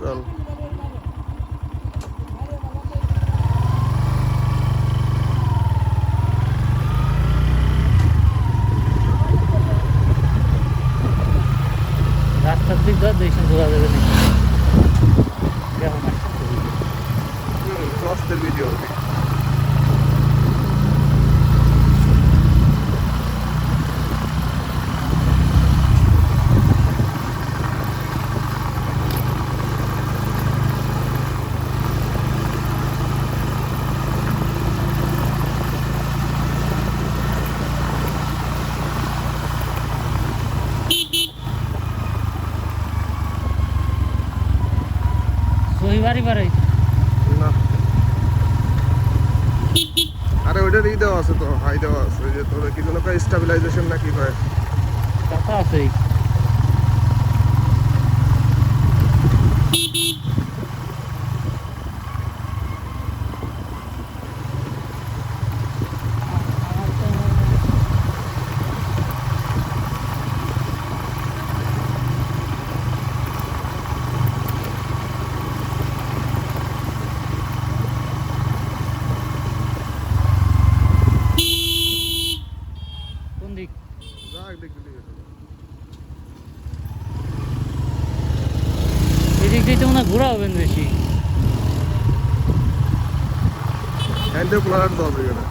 চল। রাস্তার দিক ধর দেখছেন বোঝা যাবে সহিবারই বার হইতো না। আরে ওইটার ই দেওয়া আছে তো হাই দেওয়া আছে যে তোর কি যেন স্টাবিলাইজেশন না কি কয় কথা আছেই কোন দিক যাক দেখতে দিকে এদিক দিয়ে তো মনে হয় ঘোরা হবেন বেশি। হ্যান্ডে প্লার দেওয়া হবে এখানে।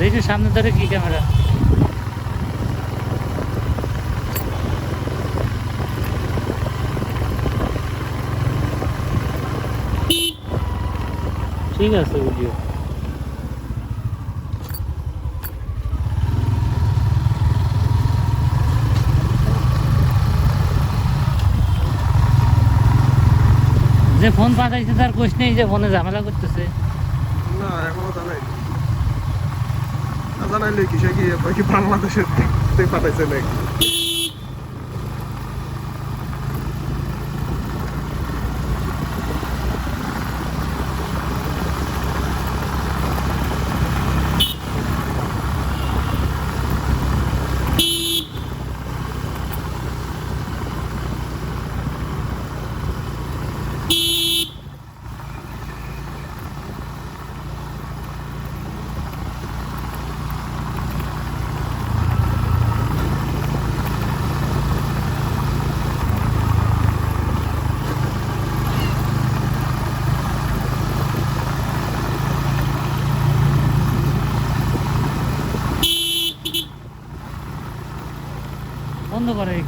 দেখি সামনে ধরে কি ক্যামেরা ঠিক আছে ভিডিও যে ফোন পাঠাইছে তার কোশ নেই যে ফোনে ঝামেলা করতেছে। না এখনও জানাই জানাইলে কি কি বাংলাদেশের থেকে পাঠাইছে নাকি? なんだかね